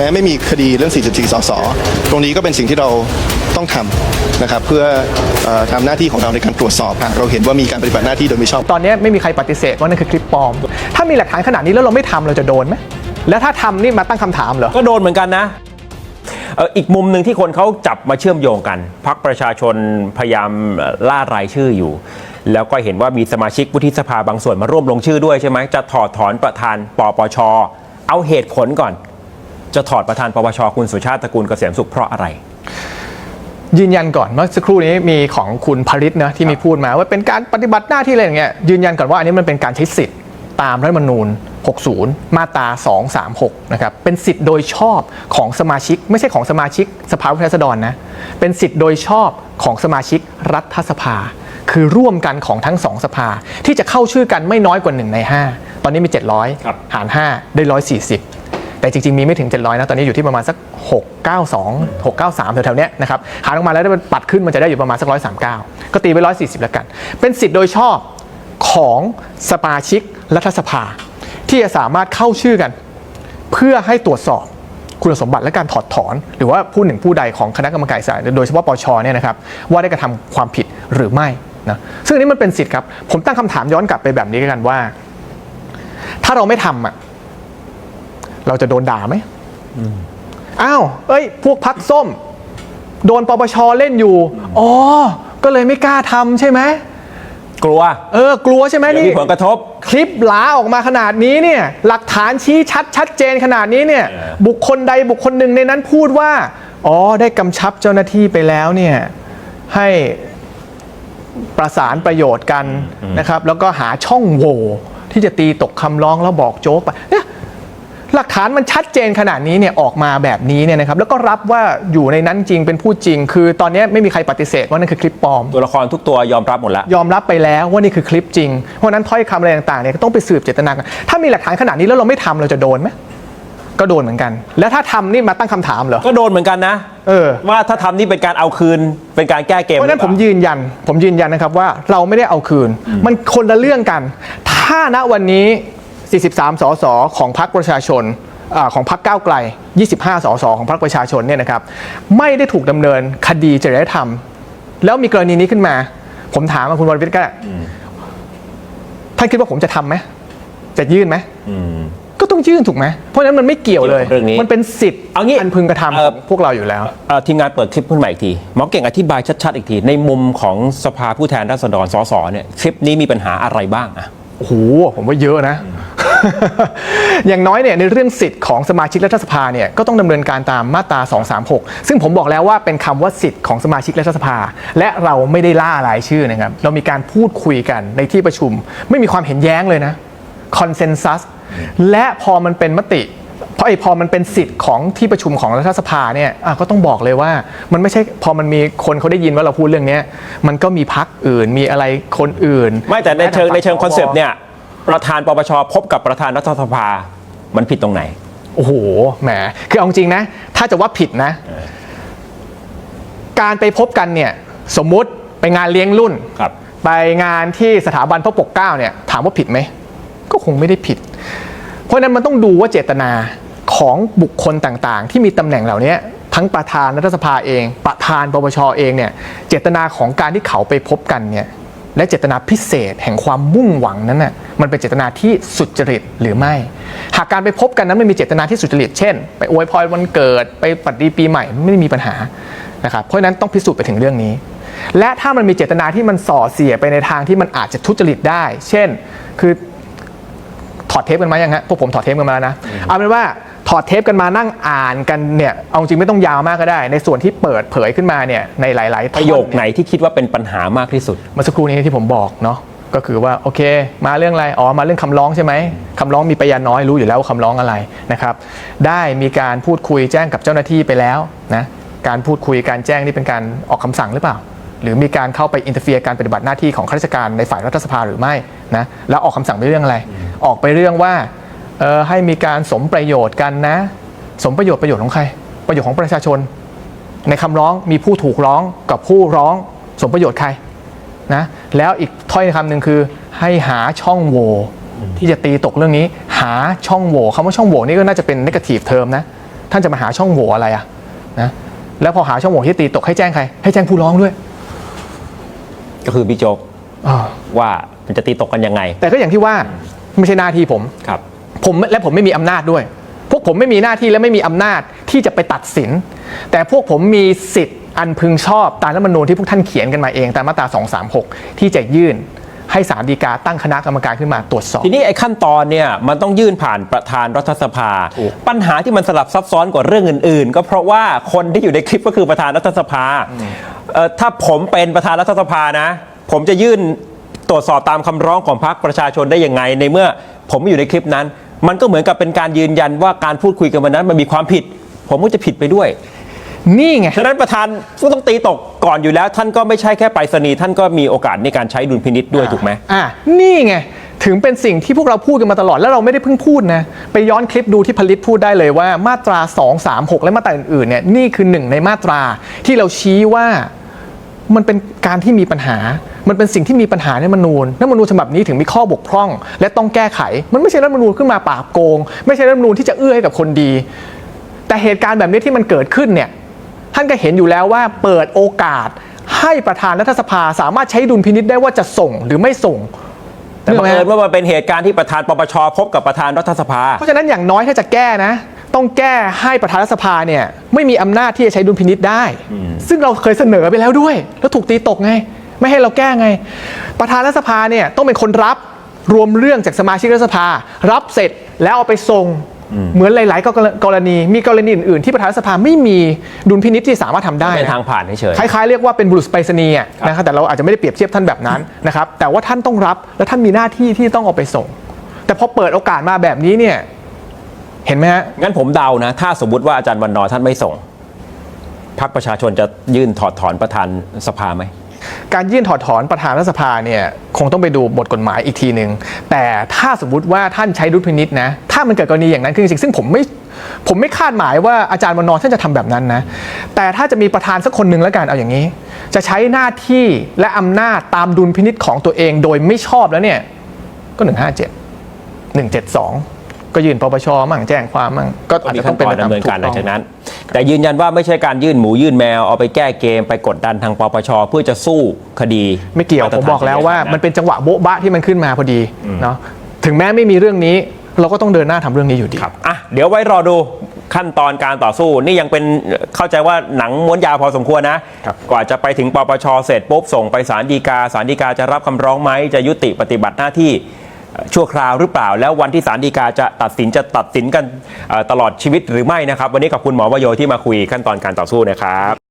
แม้ไม่มีคดีเรื่อง 44 สส ตรงนี้ก็เป็นสิ่งที่เราต้องทำนะครับเพื่อเออทำหน้าที่ของเราในการตรวจสอบหากเราเห็นว่ามีการปฏิบัติหน้าที่โดยไม่ชอบ ตอนนี้ไม่มีใครปฏิเสธว่านั่นคือคลิปปลอม ถ้ามีหลักฐานขนาดนี้แล้วเราไม่ทำเราจะโดนไหมแล้วถ้าทำนี่มาตั้งคำถามเหรอ ก็โดนเหมือนกันนะเอ่ออีกมุมหนึ่งที่คนเขาจับมาเชื่อมโยงกัน พักประชาชนพยายามเอ่อล่ารายชื่ออยู่ แล้วก็เห็นว่ามีสมาชิกวุฒิสภาบางส่วนมาร่วมลงชื่อด้วยใช่ไหมจะถอดถอนประธานปปช เอาเหตุผลก่อน จะถอดประธานปปชคุณสุชาติตระกูลเกษมสุขเพราะอะไรยืนยันก่อนเมื่อสักครู่นี้มีของคุณพริตนะที่มีพูดมาว่าเป็นการปฏิบัติหน้าที่อะไรอย่างเงี้ยยืนยันก่อนว่าอันนี้มันเป็นการใช้สิทธิ์ตามรัฐธรรมนูญ 60 มาตรา 236 นะครับ เป็นสิทธิ์โดยชอบของสมาชิก ไม่ใช่ของสมาชิกสภาผู้แทนราษฎรนะ เป็นสิทธิ์โดยชอบของสมาชิกรัฐสภา คือร่วมกันของทั้งสองสภา ที่จะเข้าชื่อกันไม่น้อยกว่า 1 ใน 5 ตอนนี้มีครับ700 หาร 5 ได้ 140 แต่จริงๆ มีไม่ถึง 700 นะ ตอนนี้อยู่ที่ประมาณสัก 692 693 แถวๆเนี้ยนะครับหารออกมาแล้วมันปัดขึ้นมันจะได้อยู่ประมาณสัก 139 ก็ตีไป 140 แล้วกัน เป็นสิทธิ์โดยชอบของสมาชิกรัฐสภา ที่จะสามารถเข้าชื่อกัน เพื่อให้ตรวจสอบคุณสมบัติและการถอดถอน หรือว่าผู้หนึ่งผู้ใดของคณะกรรมการอิสรโดยเฉพาะปชเนี่ยนะครับว่าได้กระทำความผิดหรือไม่นะซึ่งอันนี้มันเป็นสิทธิ์ครับ ผมตั้งคำถามย้อนกลับไปแบบนี้กันว่า ถ้าเราไม่ทำอะ เราจะโดนด่าไหมอ้าว เอ้ย พวกพักส้ม โดนปปชเล่นอยู่ อ๋อ ก็เลยไม่กล้าทำใช่ไหม กลัว เออ กลัวใช่ไหมเดี๋ยวนี่มีผลกระทบ คลิปหลาออกมาขนาดนี้เนี่ย หลักฐานชี้ชัดชัดเจนขนาดนี้เนี่ยเออบุคคลใดบุคคลหนึ่งในนั้นพูดว่า อ๋อ ได้กำชับเจ้าหน้าที่ไปแล้วเนี่ย ให้ประสานประโยชน์กันนะครับ แล้วก็หาช่องโหว่ที่จะตีตกคำร้องแล้วบอกโจ๊กไปเนี่ย หลักฐานมันชัดเจนขนาดนี้เนี่ยออกมาแบบนี้เนี่ยนะครับแล้วก็รับว่าอยู่ในนั้นจริงเป็นผู้จริง คือตอนนี้ไม่มีใครปฏิเสธว่านั่นคือคลิปปลอม ตัวละครทุกตัวยอมรับหมดแล้ว ยอมรับไปแล้วว่านี่คือคลิปจริง เพราะฉะนั้นถ้อยคำอะไรต่างๆเนี่ยก็ต้องไปสืบเจตนากันถ้ามีหลักฐานขนาดนี้แล้วเราไม่ทำเราจะโดนไหมก็โดนเหมือนกัน แล้วถ้าทำนี่มาตั้งคำถามเหรอ ก็โดนเหมือนกันนะ เออ ว่าถ้าทำนี่เป็นการเอาคืน เป็นการแก้เกม เพราะฉะนั้นหผอมเปล่ายืนยัน ผมยืนยันนะครับว่าเราไม่ได้เอาคืน มันคนละเรื่องกัน ถ้าณวันนี้ 43 สส ของพรรคประชาชนอาของพรรคก้าวไกล 25 สส ของพรรคประชาชนเนี่ยนะครับ ไม่ได้ถูกดำเนินคดีจริยธรรม แล้วมีกรณีนี้ขึ้นมา ผมถามว่าคุณวรวิทย์ก็ได้ท่านคิดว่าผมจะทำไหมจะยื่นไหมอืมก็ต้องยื่นถูกไหม เพราะฉะนั้นมันไม่เกี่ยวเลยเรื่องนี้มันเป็นสิทธิ์เอางี้อันพึงกระทำเอ่ขอองพวกเราอยู่แล้วเอ่อทีมงานเปิดคลิปขึ้นมาอีกทีหมอเก่งอธิบายชัดๆอีกที ในมุมของสภาผู้แทนราษฎรสสเนี่ยคลิปนี้มีปัญหาอะไรบ้างอะ โอ้โหผมว่าเยอะนะ อย่างน้อยเนี่ยในเรื่องสิทธิ์ของสมาชิกรัฐสภาเนี่ยก็ต้องดำเนินการตามมาตรา 236 ซึ่งผมบอกแล้วว่าเป็นคำว่าสิทธิ์ของสมาชิกรัฐสภา และเราไม่ได้ล่ารายชื่อนะครับ เรามีการพูดคุยกันในที่ประชุม ไม่มีความเห็นแย้งเลยนะคอนเซนแซสและพอมันเป็นมติ เพราะไอ้พอมันเป็นสิทธิ์ของที่ประชุมของรัฐสภาเนี่ยอะก็ต้องบอกเลยว่า มันไม่ใช่พอมันมีคนเขาได้ยินว่าเราพูดเรื่องเนี้ยมันก็มีพักอื่นมีอะไรคนอื่น ไม่แต่ในเชิงในเชิงคอนเซปต์เนี่ยประธานปปชพบกับประธานรัฐสภามันผิดตรงไหน โอ้โหแหมคือเอาจริงนะ ถ้าจะว่าผิดนะ การไปพบกันเนี่ยสมมุติไปงานเลี้ยงรุ่นครับ ไปงานที่สถาบันพระปกเกล้าเนี่ยถามว่าผิดไหมก็คงไม่ได้ผิด เพราะนั้นมันต้องดูว่าเจตนาของบุคคลต่างๆ ที่มีตำแหน่งเหล่านี้ทั้งประธานรัฐสภาเอง ประธานปปชเองเนี่ยเจตนาของการที่เขาไปพบกันเนี่ยและเจตนาพิเศษแห่งความมุ่งหวังนั้นน่ะมันเป็นเจตนาที่สุจริตหรือไม่ หากการไปพบกันนั้นไม่มีเจตนาที่สุจริตเช่น ไปอวยพรวันเกิดไปปฏิปีใหม่ไม่ได้มีปัญหานะครับเพราะนั้นต้องพิสูจน์ไปถึงเรื่องนี้ และถ้ามันมีเจตนาที่มันส่อเสียไปในทางที่มันอาจจะทุจริตได้ เช่น คือ ถอดเทปกันมายังฮะพวกผมถอดเทปกันมาแล้วนะเอาเป็นว่าถอดเทปกันมานั่งอ่านกันเนี่ยเอาจริงไม่ต้องยาวมากก็ได้ ในส่วนที่เปิดเผยขึ้นมาเนี่ยในหลายๆท่ปอนระโยคเนี่ไหนที่คิดว่าเป็นปัญหามากที่สุดเมื่อสักครู่นี้ที่ผมบอกเนาะก็คือว่าโอเค มาเรื่องอะไรอ๋อมาเรื่องคำร้องใช่ไหมคำร้องมีพยานน้อยรู้อยู่แล้วว่าคำร้องอะไรนะครับ ได้มีการพูดคุยแจ้งกับเจ้าหน้าที่ไปแล้วนะการพูดคุยการแจ้งนี่เป็นการออกคำสั่งหรือเปล่า หรือมีการเข้าไปอินเตอร์เฟียการปฏิบัติหน้าที่ของข้าราชการในฝ่ายรัฐสภาหรือไม่นะแล้วออกคำสั่งไปเรื่องอะไร ออกไปเรื่องว่าเออให้มีการสมประโยชน์กันนะ สมประโยชน์ประโยชน์ของใคร ประโยชน์ของประชาชน ในคำร้องมีผู้ถูกร้องกับผู้ร้องสมประโยชน์ใครนะแล้วอีกถ้อยคำหนึ่งคือให้หาช่องโหว่ที่จะตีตกเรื่องนี้ หาช่องโหว่คำว่าช่องโหว่นี่ก็น่าจะเป็น negative term นะท่านจะมาหาช่องโหว่อะไรอะนะแล้วพอหาช่องโหว่ที่ตีตกให้แจ้งใคร ให้แจ้งผู้ร้องด้วย ก็คือพี่โจ๊กอ่าว่ามันจะตีตกกันยังไง แต่ก็อย่างที่ว่า ไม่ใช่หน้าที่ผมครับผมและผมไม่มีอำนาจด้วย พวกผมไม่มีหน้าที่และไม่มีอำนาจที่จะไปตัดสิน แต่พวกผมมีสิทธิ์อันพึงชอบตามรัฐธรรมนูญที่พวกท่านเขียนกันมาเองตามมาตรา 236 ที่จะยื่นให้ศาลฎีกาตั้งคณะกรรมการขึ้นมาตรวจสอบ ทีนี้ไอ้ขั้นตอนเนี่ยมันต้องยื่นผ่านประธานรัฐสภาถูกปัญหาที่มันสลับซับซ้อนกว่าเรื่องอื่น ๆ ก็เพราะว่าคนที่อยู่ในคลิปก็คือประธานรัฐสภาเอ่อถ้าผมเป็นประธานรัฐสภานะ ผมจะยื่น ตรวจสอบตามคำร้องของพรรคประชาชนได้ยังไง ในเมื่อผมอยู่ในคลิปนั้น มันก็เหมือนกับเป็นการยืนยันว่าการพูดคุยกันวันนั้นมันมีความผิด ผมก็จะผิดไปด้วย นี่ไงฉะนั้นประธานก็ต้องตีตกก่อนอยู่แล้ว ท่านก็ไม่ใช่แค่ไปรษณีย์ท่านก็มีโอกาสในการใช้ดุลพินิษด้วยถูกไหมอะนี่ไงถึงเป็นสิ่งที่พวกเราพูดกันมาตลอด แล้วเราไม่ได้เพิ่งพูดนะไปย้อนคลิปดูที่ผลิตพูดได้เลยว่ามาตรา 2 3 6 และมาตราอื่นๆเนี่ยนี่คือหนึ่งในมาตราที่เราชี้ว่ามันเป็นการที่มีปัญหา มันเป็นสิ่งที่มีปัญหาในรัฐธรรมนูญรัฐธรรมนูญฉบับนี้ถึงมีข้อบกพร่อง และต้องแก้ไข มันไม่ใช่รัฐธรรมนูญขึ้นมาปราบโกง ไม่ใช่รัฐธรรมนูญที่จะเอื้อให้กับคนดี แต่เหตุการณ์แบบนี้ที่มันเกิดขึ้นเนี่ยท่านก็เห็นอยู่แล้วว่าเปิดโอกาสให้ประธานรัฐสภาสามารถใช้ดุลพินิษได้ว่าจะส่งหรือไม่ส่งแต่บังนึกเอิอญอกไหมว่ามันเป็นเหตุการณ์ที่ประธานปปชพบกับประธานรัฐสภา เพราะฉะนั้นอย่างน้อยถ้าจะแก้นะ ต้องแก้ให้ประธานรัฐสภาเนี่ยไม่มีอำนาจที่จะใช้ดุลพินิษได้ ซึ่งเราเคยเสนอไปแล้วด้วย แล้วถูกตีตกไง ไม่ให้เราแก้ไง ประธานรัฐสภาเนี่ยต้องเป็นคนรับรวมเรื่องจากสมาชิกรัฐสภา รับเสร็จแล้วเอาไปส่งเหมือนหลาย ๆ กรณี มีกรณีอื่น ๆ ที่ประธานรัฐสภาไม่มีดุลพินิษที่สามารถทำได้เป็นนะทางผ่านเฉยคล้าย ๆ เรียกว่าเป็นบุรุษไปรษณีย์อะนะครับแต่เราอาจจะไม่ได้เปรียบเทียบท่านแบบนั้นนะครับ แต่ว่าท่านต้องรับและท่านมีหน้าที่ที่ต้องเอาไปส่ง แต่พอเปิดโอกาสมาแบบนี้เนี่ย เห็นไหมฮะงั้นผมเดานะ ถ้าสมมติว่าอาจารย์วันนอร์ท่านไม่ส่งพรรคประชาชนจะยื่นถอดถอนประธานสภาไหม การยื่นถอดถอนประธานรัฐสภาเนี่ยคงต้องไปดูบทกฎหมายอีกทีหนึ่งแต่ถ้าสมมติว่าท่านใช้ดุลพินิษนะ ถ้ามันเกิดกรณีอย่างนั้นขึ้นจริงซึ่งผมไม่ผมไม่คาดหมายว่าอาจารย์วันนอท่านจะทำแบบนั้นนะ แต่ถ้าจะมีประธานสักคนหนึ่งแล้วกันเอาอย่างนี้ จะใช้หน้าที่และอำนาจตามดุลพินิษของตัวเองโดยไม่ชอบแล้วเนี่ยก็ 157 172 ก็ยื่นปปชมั่งแจ้งความมั่งก็ก็อาจมีจะต้ขั้อนงเป็นตอนไปตามดำเนินถูการกหลัต้องงจากนั้น แต่ยืนยันว่าไม่ใช่การยื่นหมูยื่นแมวเอาไปแก้เกมไปกดดันทางปปชเพื่อจะสู้คดีไม่เกี่ยวาตรผมฐนบอกแล้วว่าจริยธรรมันเป็นจังหวะโบ๊ะบะที่มันขึ้นมาพอดีเนาะถึงแม้ไม่มีเรื่องนี้ เราก็ต้องเดินหน้าทำเรื่องนี้อยู่ดี ครับอะเดี๋ยวไว้รอดูขั้นตอนการต่อสู้ นี่ยังเป็นเข้าใจว่าหนังม้วนยาวพอสมควรนะ ครับ กว่าจะไปถึงปปชเสร็จปุ๊บส่งไปศาลฎีกาศาลฎีกาจะรับคำร้องไหมจะยุติปฏิบัติหน้าที่เอ่อ ชั่วคราวหรือเปล่า แล้ววันที่ศาลฎีกาจะตัดสินจะตัดสินกันตลอดชีวิตหรือไม่นะครับ วันนี้ขอบคุณหมอวโยที่มาคุยขั้นตอนการต่อสู้นะครับ